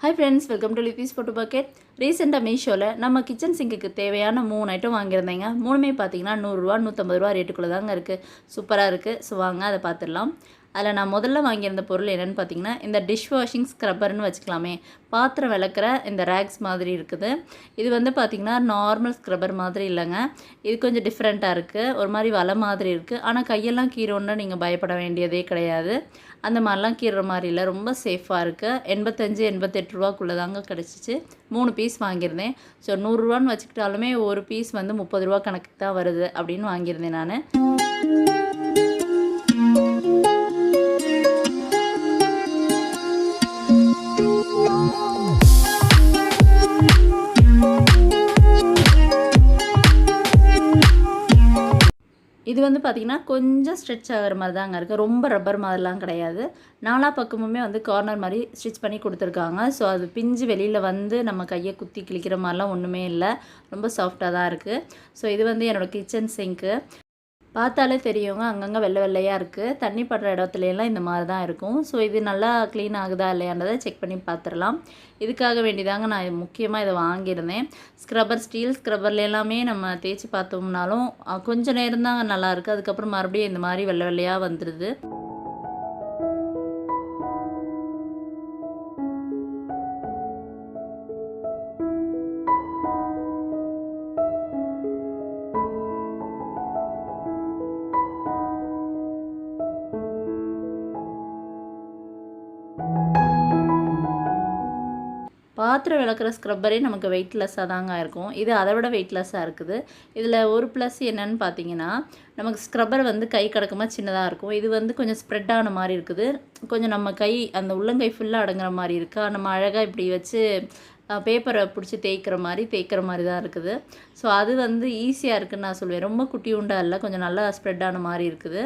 Hi friends welcome to Libby's photo bucket ரீசெண்டாக மீஷோவில் நம்ம கிச்சன் சிங்குக்கு தேவையான மூணு ஐட்டம் வாங்கியிருந்தேங்க. மூணுமே பார்த்தீங்கன்னா நூறுரூவா நூற்றம்பது ரூபா ரேட்டுக்குள்ளே தாங்க இருக்குது சூப்பராக இருக்குது ஸோ வாங்க அதை பார்த்துடலாம். அதில் நான் முதல்ல வாங்கியிருந்த பொருள் என்னென்னு பார்த்தீங்கன்னா இந்த டிஷ் வாஷிங் ஸ்க்ரப்பர்னு வச்சுக்கலாமே. பாத்திரம் விளக்குற இந்த ரேக்ஸ் மாதிரி இருக்குது. இது வந்து பார்த்திங்கன்னா நார்மல் ஸ்க்ரப்பர் மாதிரி இல்லைங்க. இது கொஞ்சம் டிஃப்ரெண்ட்டாக இருக்குது ஒரு மாதிரி வலை மாதிரி இருக்குது ஆனால் கையெல்லாம் கீரோன்னா நீங்கள் பயப்பட வேண்டியதே கிடையாது. அந்த மாதிரிலாம் கீறுற மாதிரி இல்லை. ரொம்ப சேஃபாக இருக்குது எண்பத்தஞ்சு எண்பத்தெட்டு ரூபாக்குள்ளே தாங்க கிடச்சிச்சு. மூணு பீஸ் வாங்கியிருந்தேன். ஸோ நூறுரூவான்னு வச்சுக்கிட்டாலுமே ஒரு பீஸ் வந்து முப்பது ரூபா கணக்கு தான் வருது அப்படின்னு வாங்கியிருந்தேன் நான். இது வந்து பார்த்திங்கன்னா கொஞ்சம் ஸ்ட்ரெச் ஆகிற மாதிரி தாங்க இருக்குது ரொம்ப ரப்பர் மாதிரிலாம் கிடையாது. நாலா பக்கமுமே வந்து கார்னர் மாதிரி ஸ்டிச் பண்ணி கொடுத்துருக்காங்க. ஸோ அது பிஞ்சு வெளியில் வந்து நம்ம கையை குத்தி கிழிக்கிற மாதிரிலாம் ஒன்றுமே இல்லை. ரொம்ப சாஃப்டாக தான் இருக்குது ஸோ இது வந்து என்னோடய கிச்சன் சிங்க்கு பார்த்தாலே தெரியுங்க அங்கங்கே வெள்ளை வெள்ளையாக இருக்குது தண்ணி படுற இடத்துலலாம் இந்த மாதிரி தான் இருக்கும். ஸோ இது நல்லா க்ளீன் ஆகுதா இல்லையான்றதை செக் பண்ணி பார்த்துடலாம். இதுக்காக வேண்டிதாங்க நான் முக்கியமாக இதை வாங்கியிருந்தேன். ஸ்க்ரப்பர் ஸ்டீல் ஸ்க்ரப்பர்ல எல்லாமே நம்ம தேய்ச்சி பார்த்தோம்னாலும் கொஞ்சம் நேரம் தான் நல்லாயிருக்கு அதுக்கப்புறம் மறுபடியும் இந்த மாதிரி வெள்ளை வெள்ளையாக வந்துடுது பாத்திரம் விளக்குற ஸ்க்ரப்பரே நமக்கு வெயிட்லெஸ்ஸாக தாங்க இருக்கும். இது அதை விட வெயிட்லெஸ்ஸாக இருக்குது. இதில் ஒரு ப்ளஸ் என்னன்னு பார்த்தீங்கன்னா நமக்கு ஸ்க்ரப்பர் வந்து கை கடக்கமாக சின்னதாக இருக்கும். இது வந்து கொஞ்சம் ஸ்ப்ரெட் ஆன மாதிரி இருக்குது. கொஞ்சம் நம்ம கை அந்த உள்ளங்கை ஃபுல்லாக அடங்குற மாதிரி இருக்கா? நம்ம அழகாக இப்படி வச்சு பேப்பரை பிடிச்சி தேய்க்கிற மாதிரி தேய்க்கிற மாதிரி தான் இருக்குது. ஸோ அது வந்து ஈஸியாக இருக்குதுன்னு நான் சொல்லுவேன் ரொம்ப குட்டி உண்டா இல்லை கொஞ்சம் நல்லா ஸ்ப்ரெட் ஆன மாதிரி இருக்குது.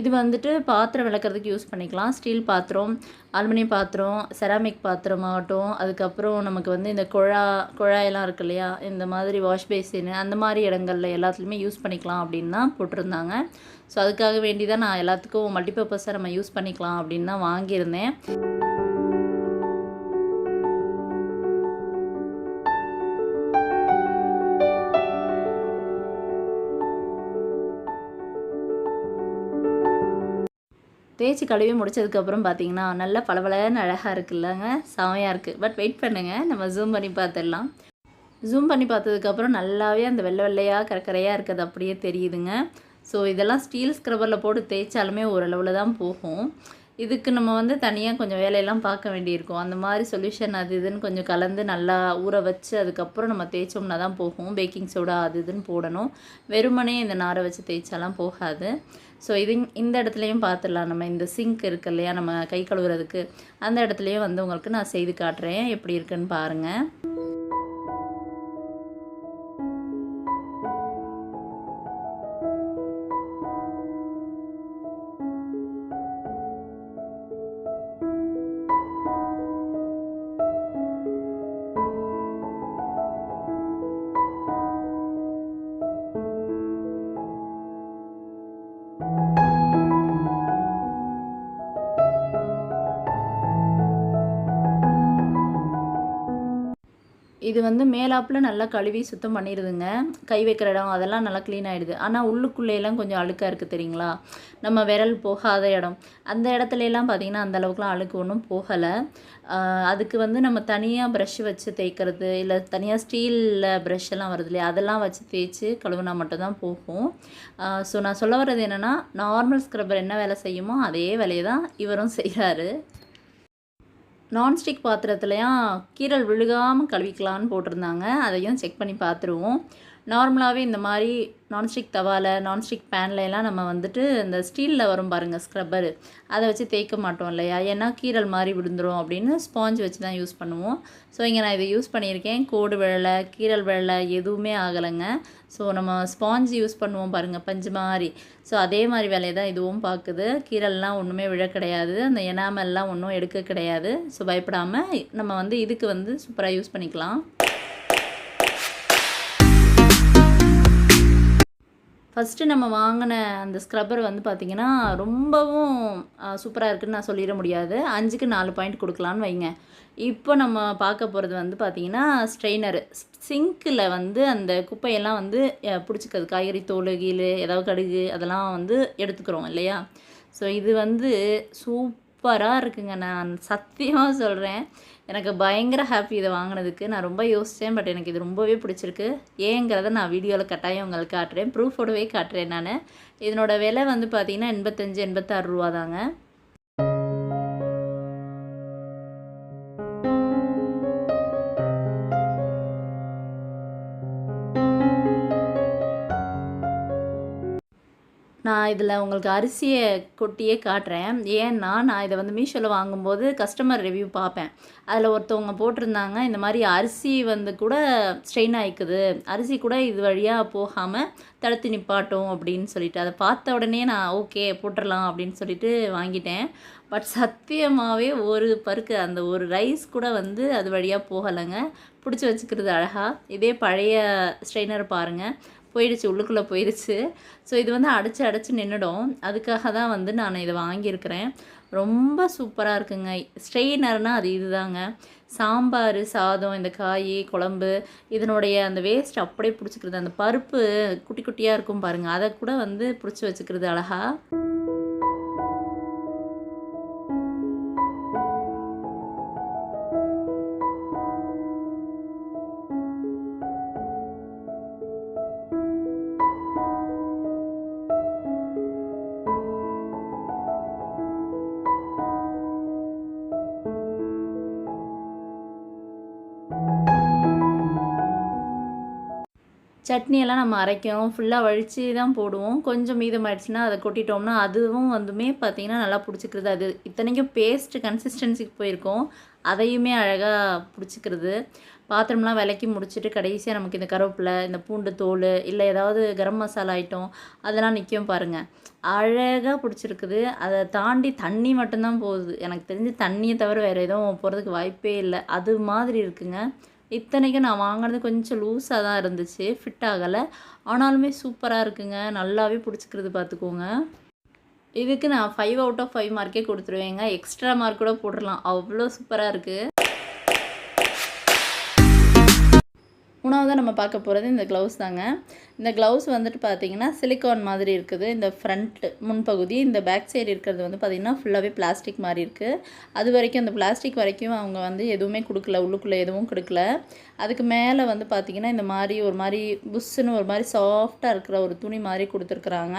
இது வந்துட்டு பாத்திரம் விளக்குறதுக்கு யூஸ் பண்ணிக்கலாம். ஸ்டீல் பாத்திரம் அலுமினியம் பாத்திரம் செராமிக் பாத்திரம் ஆகட்டும். அதுக்கப்புறம் நமக்கு வந்து இந்த குழா குழாயெல்லாம் இருக்கு இல்லையா? இந்த மாதிரி வாஷ் பேசின் அந்த மாதிரி இடங்கள்ல எல்லாத்துலேயுமே யூஸ் பண்ணிக்கலாம் அப்படின்னு தான் போட்டிருந்தாங்க. ஸோ அதுக்காக வேண்டி தான் நான் எல்லாத்துக்கும் மல்டிபர்பஸாக நம்ம யூஸ் பண்ணிக்கலாம் அப்படின்னு தான் வாங்கியிருந்தேன். தேய்ச்சி கழுவி முடிச்சதுக்கப்புறம் பார்த்தீங்கன்னா நல்லா பளபளன்னு அழகாக இருக்குல்லங்க. செமையாக இருக்குது பட் வெயிட் பண்ணுங்கள் நம்ம ஜூம் பண்ணி பார்த்துடலாம் ஜூம் பண்ணி பார்த்ததுக்கப்புறம் நல்லாவே அந்த வெள்ளை வெள்ளையாக கரக்கரையாக இருக்கிறது அப்படியே தெரியுதுங்க. ஸோ இதெல்லாம் ஸ்டீல் ஸ்க்ரப்பரில் போட்டு தேய்ச்சாலுமே ஓரளவில் தான் போகும். இதுக்கு நம்ம வந்து தனியாக கொஞ்சம் வேலையெல்லாம் பார்க்க வேண்டியிருக்கும். அந்த மாதிரி சொல்யூஷன் அது இதுன்னு கொஞ்சம் கலந்து நல்லா ஊற வச்சு அதுக்கப்புறம் நம்ம தேய்ச்சோம்னா தான் போகும். பேக்கிங் சோடா அது இதுன்னு போடணும். வெறுமனே இந்த நாரை வச்சு தேய்ச்சாலாம் போகாது. ஸோ இது இந்த இடத்துலையும் பார்த்துடலாம். நம்ம இந்த சிங்க் இருக்கு இல்லையா? நம்ம கை கழுவுறதுக்கு. அந்த இடத்துலையும் வந்து உங்களுக்கு நான் செய்து காட்டுறேன். எப்படி இருக்குன்னு பாருங்கள் இது வந்து மேலாப்பில் நல்லா கழுவி சுத்தம் பண்ணிடுதுங்க கை வைக்கிற இடம் அதெல்லாம் நல்லா க்ளீன் ஆகிடுது ஆனால் உள்ளுக்குள்ளேயெல்லாம் கொஞ்சம் அழுக்காக இருக்குது தெரியுங்களா? நம்ம விரல் போகாத இடம். அந்த இடத்துலலாம் பார்த்திங்கன்னா அந்த அளவுக்குலாம் அழுக்கு ஒன்றும் போகலை. அதுக்கு வந்து நம்ம தனியாக ப்ரஷ் வச்சு தேய்க்கிறது இல்லை தனியாக ஸ்டீலில் ப்ரஷ் எல்லாம் வருது இல்லையா? அதெல்லாம் வச்சு தேய்ச்சி கழுவுனா மட்டும்தான் போகும். ஸோ நான் சொல்ல வர்றது என்னென்னா நார்மல் ஸ்க்ரப்பர் என்ன வேலை செய்யுமோ அதே வேலையை தான் இவரும் செய்கிறாரு நான்ஸ்டிக் பாத்திரத்துலையும் கீரல் விழுகாமல் கழுவிக்கலான்னு போட்டிருந்தாங்க. அதையும் செக் பண்ணி பார்த்துருவோம். நார்மலாகவே இந்த மாதிரி நான்ஸ்டிக் தவால நான்ஸ்டிக் பேன்ல எல்லாம் நம்ம வந்துட்டு இந்த ஸ்டீலில் வரும் பாருங்கள் ஸ்க்ரப்பரு அதை வச்சு தேய்க்க மாட்டோம் இல்லையா? ஏன்னா கீரல் மாதிரி விழுந்துரும் அப்படின்னு ஸ்பாஞ்ச் வச்சு தான் யூஸ் பண்ணுவோம். ஸோ இங்கே நான் இதை யூஸ் பண்ணியிருக்கேன். கோடு விழலை கீரல் விழலை எதுவுமே ஆகலைங்க. ஸோ நம்ம ஸ்பாஞ்ச் யூஸ் பண்ணுவோம் பாருங்கள் பஞ்சு மாதிரி. ஸோ அதே மாதிரி வேலையை தான் இதுவும் பார்க்குது. கீரல்லாம் ஒன்றுமே விழ கிடையாது. அந்த எனாமெல்லாம் ஒன்றும் எடுக்க கிடையாது. ஸோ பயப்படாமல் நம்ம வந்து இதுக்கு வந்து சூப்பராக யூஸ் பண்ணிக்கலாம். ஃபஸ்ட்டு நம்ம வாங்கின அந்த ஸ்க்ரப்பர் வந்து பார்த்திங்கன்னா ரொம்பவும் சூப்பராக இருக்குன்னு நான் சொல்லிட முடியாது. அஞ்சுக்கு நாலு பாயிண்ட் கொடுக்கலான்னு வைங்க. இப்போ நம்ம பார்க்க போகிறது வந்து பார்த்திங்கன்னா ஸ்ட்ரெயினரு சிங்க்கில் வந்து அந்த குப்பையெல்லாம் வந்து பிடிச்சிக்கிறது. காய்கறி தோல் கீழு ஏதாவது கடுகு அதெல்லாம் வந்து எடுத்துக்கிறோம் இல்லையா? ஸோ இது வந்து சூப் சூப்பராக இருக்குங்க. நான் சத்தியமாக சொல்கிறேன் எனக்கு பயங்கர ஹாப்பி இதை வாங்கினதுக்கு. நான் ரொம்ப யோசித்தேன் பட் எனக்கு இது ரொம்பவே பிடிச்சிருக்கு. ஏங்கிறத நான் வீடியோவில் கட்டாயம் உங்களுக்கு காட்டுறேன். ப்ரூஃபோடவே காட்டுறேன் நான். இதனோட விலை வந்து பார்த்திங்கன்னா எண்பத்தஞ்சு எண்பத்தாறு ரூபா தாங்க நான் இதில் உங்களுக்கு அரிசியை கொட்டியே காட்டுறேன். ஏன்னா நான் இதை வந்து மீஷோவில் வாங்கும்போது கஸ்டமர் ரிவ்யூ பார்ப்பேன். அதில் ஒருத்தவங்க போட்டிருந்தாங்க இந்த மாதிரி அரிசி வந்து கூட ஸ்ட்ரெயின் ஆயிக்குது. அரிசி கூட இது வழியாக போகாமல் தடுத்து நிப்பாட்டும் அப்படின்னு சொல்லிட்டு அதை பார்த்த உடனே நான் ஓகே போட்டுடலாம் அப்படின்னு சொல்லிட்டு வாங்கிட்டேன். பட் சத்தியமாகவே ஒரு பருக்கு அந்த ஒரு ரைஸ் கூட வந்து அது வழியாக போகலைங்க. பிடிச்சி வச்சுக்கிறது அழகாக இதே பழைய ஸ்ட்ரெயினர் பாருங்கள் போயிடுச்சு உள்ளுக்குள்ளே போயிடுச்சு. ஸோ இது வந்து அடைச்சி அடைச்சி நின்றுடும் அதுக்காக தான் வந்து நான் இதை வாங்கியிருக்கிறேன். ரொம்ப சூப்பராக இருக்குங்க. ஸ்ட்ரெயினர்னால் அது இதுதாங்க. சாம்பார் சாதம் இந்த காய் குழம்பு இதனுடைய அந்த வேஸ்ட் அப்படியே பிடிச்சிக்கிறது. அந்த பருப்பு குட்டி குட்டியாக இருக்கும் பாருங்கள் அதை கூட வந்து பிடிச்சி வச்சுக்கிறது அழகாக சட்னியெல்லாம் நம்ம அரைக்கிறோம் ஃபுல்லாக வழித்து தான் போடுவோம். கொஞ்சம் மீதமாயிடுச்சுன்னா அதை கொட்டிட்டோம்னா அதுவும் வந்துமே பார்த்திங்கன்னா நல்லா பிடிச்சிக்கிறது. அது இத்தனைக்கும் பேஸ்ட் கன்சிஸ்டன்சிக்கு போயிருக்கோம். அதையுமே அழகாக பிடிச்சிக்கிறது. பாத்திரம்லாம் விளக்கி முடிச்சுட்டு கடைசியாக நமக்கு இந்த கருவேப்பிலை இந்த பூண்டு தோல் இல்லை ஏதாவது கரம் மசாலா ஐட்டம் அதெல்லாம் நிற்கும் பாருங்கள் அழகாக பிடிச்சிருக்குது. அதை தாண்டி தண்ணி மட்டும்தான் போகுது. எனக்கு தெரிஞ்சு தண்ணியை தவிர வேறு எதுவும் போகிறதுக்கு வாய்ப்பே இல்லை. அது மாதிரி இருக்குங்க. இத்தனைக்கும் நான் வாங்கினது கொஞ்சம் லூஸாக தான் இருந்துச்சு ஃபிட் ஆகலை. ஆனாலுமே சூப்பராக இருக்குங்க. நல்லாவே பிடிச்சிக்கிறது பார்த்துக்கோங்க இதுக்கு நான் ஃபைவ் அவுட் ஆஃப் ஃபைவ் மார்க்கே கொடுத்துருவேங்க. எக்ஸ்ட்ரா மார்க் கூட போட்டுடலாம் அவ்வளோ சூப்பராக இருக்குது மூணாவதாக நம்ம பார்க்க போகிறது இந்த க்ளவுஸ் தாங்க. இந்த க்ளவுஸ் வந்துட்டு பார்த்தீங்கன்னா சிலிக்கான் மாதிரி இருக்குது. இந்த ஃப்ரண்ட் முன்பகுதி இந்த பேக் சைடு இருக்கிறது வந்து பார்த்திங்கன்னா ஃபுல்லாகவே பிளாஸ்டிக் மாதிரி இருக்குது அது வரைக்கும் அந்த பிளாஸ்டிக் வரைக்கும் அவங்க வந்து எதுவுமே கொடுக்கல உள்ளுக்குள்ளே எதுவும் கொடுக்கல. அதுக்கு மேலே வந்து பார்த்திங்கன்னா இந்த மாதிரி ஒரு மாதிரி புஷ்ஷுன்னு ஒரு மாதிரி சாஃப்டாக இருக்கிற ஒரு துணி மாதிரி கொடுத்துருக்குறாங்க.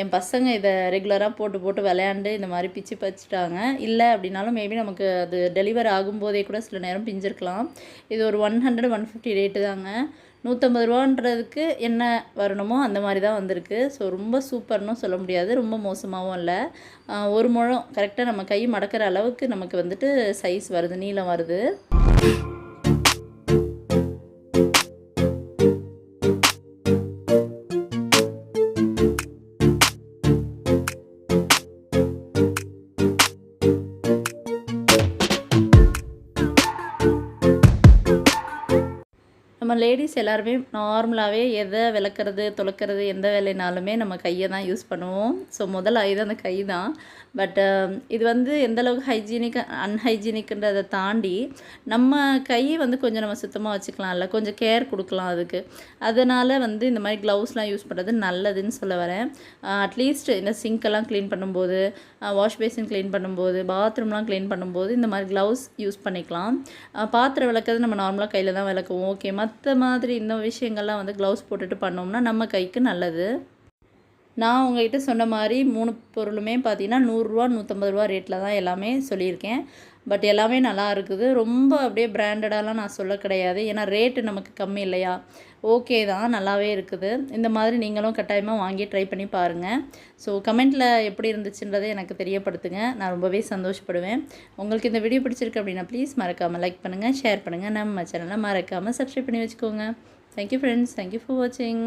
என் பசங்க இதை ரெகுலராக போட்டு போட்டு விளையாண்டு இந்த மாதிரி பிச்சு பச்சிட்டாங்க. இல்லை அப்படின்னாலும் மேபி நமக்கு அது டெலிவர் ஆகும்போதே கூட சில நேரம் பிஞ்சிருக்கலாம். இது ஒரு one hundred one fifty rate தாங்க. நூற்றம்பது ரூபான்றதுக்கு என்ன வரணுமோ அந்த மாதிரி தான் வந்திருக்கு. ஸோ ரொம்ப சூப்பர்னும் சொல்ல முடியாது. ரொம்ப மோசமாகவும் இல்லை. ஒரு முழம் கரெக்டாக நம்ம கை மடக்கிற அளவுக்கு நமக்கு வந்துட்டு சைஸ் வருது நீளம் வருது. லேடிஸ் எல்லாருமே நார்மலாகவே எதை விளக்குறது துளக்கிறது எந்த வேலைனாலுமே நம்ம கையை தான் யூஸ் பண்ணுவோம். ஸோ முதல் ஆயுதம் அந்த கை தான். பட் um, இது வந்து எந்த அளவுக்கு ஹைஜீனிக் அன்ஹைஜீனிக்ன்றதை தாண்டி நம்ம கையை வந்து கொஞ்சம் நம்ம சுத்தமாக வச்சுக்கலாம்ல. கொஞ்சம் கேர் கொடுக்கலாம் அதுக்கு. அதனால் வந்து இந்த மாதிரி க்ளவுஸ்லாம் யூஸ் பண்ணுறது நல்லதுன்னு சொல்ல வரேன். Uh, அட்லீஸ்ட் இந்த சிங்க்கெல்லாம் க்ளீன் பண்ணும்போது வாஷ் பேசின் க்ளீன் பண்ணும்போது பாத்ரூம்லாம் க்ளீன் பண்ணும்போது இந்த மாதிரி க்ளவுஸ் யூஸ் பண்ணிக்கலாம். Uh, பாத்திரம் விளக்குறது நம்ம நார்மலாக கையில் தான் விளக்குவோம். ஓகே மற்ற மாதிரி இந்த விஷயங்கள்லாம் வந்து க்ளவுஸ் போட்டுட்டு பண்ணோம்னா நம்ம கைக்கு நல்லது. நான் உங்கள்கிட்ட சொன்ன மாதிரி மூணு பொருளுமே பார்த்தீங்கன்னா நூறுரூவா நூற்றம்பது ரூபா ரேட்டில் தான் எல்லாமே சொல்லியிருக்கேன். பட் எல்லாமே நல்லா இருக்குது. ரொம்ப அப்படியே பிராண்டடாலாம் நான் சொல்ல கிடையாது. ஏன்னா ரேட்டு நமக்கு கம்மி இல்லையா? ஓகே தான் நல்லாவே இருக்குது. இந்த மாதிரி நீங்களும் கட்டாயமாக வாங்கி ட்ரை பண்ணி பாருங்கள் ஸோ கமெண்ட்டில் எப்படி இருந்துச்சுன்றதை எனக்கு தெரியப்படுத்துங்க. நான் ரொம்பவே சந்தோஷப்படுவேன். உங்களுக்கு இந்த வீடியோ பிடிச்சிருக்கு அப்படின்னா ப்ளீஸ் மறக்காமல் லைக் பண்ணுங்கள் ஷேர் பண்ணுங்கள் நம்ம சேனலை மறக்காமல் சப்ஸ்கிரைப் பண்ணி வச்சுக்கோங்க. தேங்க்யூ ஃப்ரெண்ட்ஸ் தேங்க்யூ ஃபார் வாட்சிங்